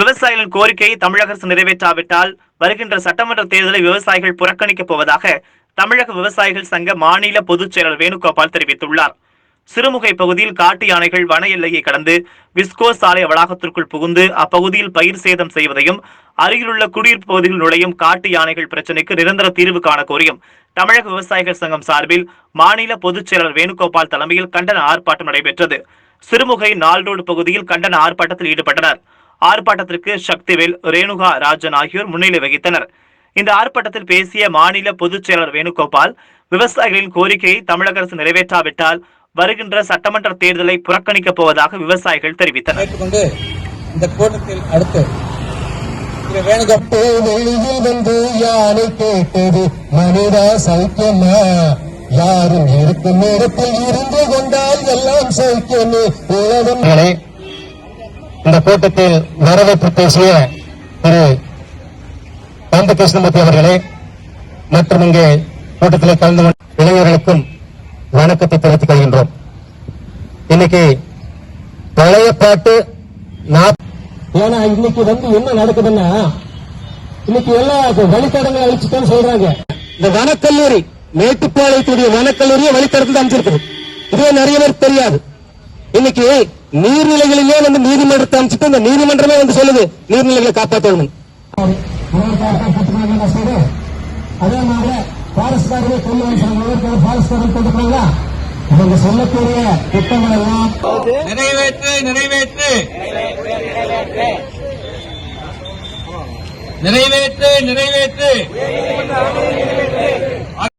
விவசாயிகளின் கோரிக்கையை தமிழக அரசு நிறைவேற்றாவிட்டால் வருகின்ற சட்டமன்ற தேர்தலை விவசாயிகள் புறக்கணிக்கப் போவதாக தமிழக விவசாயிகள் சங்க மாநில பொதுச் செயலர் வேணுகோபால் தெரிவித்துள்ளார். சிறுமுகை பகுதியில் காட்டு யானைகள் வன எல்லையை கடந்து விஸ்கோ சாலை வளாகத்திற்குள் புகுந்து அப்பகுதியில் பயிர் சேதம் செய்வதையும் அருகிலுள்ள குடியிருப்பு பகுதியில் நுழையும் காட்டு யானைகள் பிரச்சினைக்கு நிரந்தர தீர்வு காண கோரியும் தமிழக விவசாயிகள் சங்கம் சார்பில் மாநில பொதுச் செயலர் வேணுகோபால் தலைமையில் கண்டன ஆர்ப்பாட்டம் நடைபெற்றது. சிறுமுகை நால்ரோடு பகுதியில் கண்டன ஆர்ப்பாட்டத்தில் ஈடுபட்டனர். ஆர்ப்பாட்டத்திற்கு சக்திவேல் ரேணுகா ராஜன் ஆகியோர் முன்னிலை வகித்தனர். இந்த ஆர்ப்பாட்டத்தில் பேசிய மாநில பொதுச் செயலர் வேணுகோபால் விவசாயிகளின் கோரிக்கையை தமிழக அரசு நிறைவேற்றாவிட்டால் வருகின்ற சட்டமன்ற தேர்தலை புறக்கணிக்கப் போவதாக விவசாயிகள் தெரிவித்தனர். இந்த கூட்டத்தில் அடுத்து வெளியில் வந்து யானை கேட்டது மனிதா சௌக்கியமா? யாரும் இருக்கும் இடத்தில் இருந்து கொண்டால் எல்லாம் சௌக்கியமே. இந்த கூட்டத்தில் வரவேற்பு பேசிய திரு காந்த கிருஷ்ணமூர்த்தி அவர்களே மற்றும் இங்கே கூட்டத்தில் கலந்து கொண்ட இளைஞர்களுக்கும் வணக்கத்தை தெரிவித்துக் கொள்கின்றோம். இன்னைக்கு பழைய பாட்டு ஏன்னா இன்னைக்கு வந்து என்ன நடக்குதுன்னா இன்னைக்கு எல்லாம் வழித்தடங்களை அழிச்சுட்டோம்னு சொல்றாங்க. இந்த வனக்கல்லூரி மேட்டுப்பாளையத்துடைய வனக்கல்லூரியை வழித்தடத்தில் அமைச்சிருக்குது இதுவே நிறைய பேர் தெரியாது. இன்னைக்கு நீர்நிலைகளிலே வந்து நீதிமன்றத்தை அமைச்சிட்டு இந்த நீதிமன்றமே வந்து சொல்லுது நீர்நிலைகளை காப்பாற்றணும் அதே மாதிரி பாரஸ்காரே கொள்ளுவாங்க பாரஸ்காரன் கொடுக்குறாங்களா சொல்லக்கூடிய திட்டங்கள் எல்லாம் நிறைவேற்று நிறைவேற்று. நிறைவேற்று நிறைவேற்று.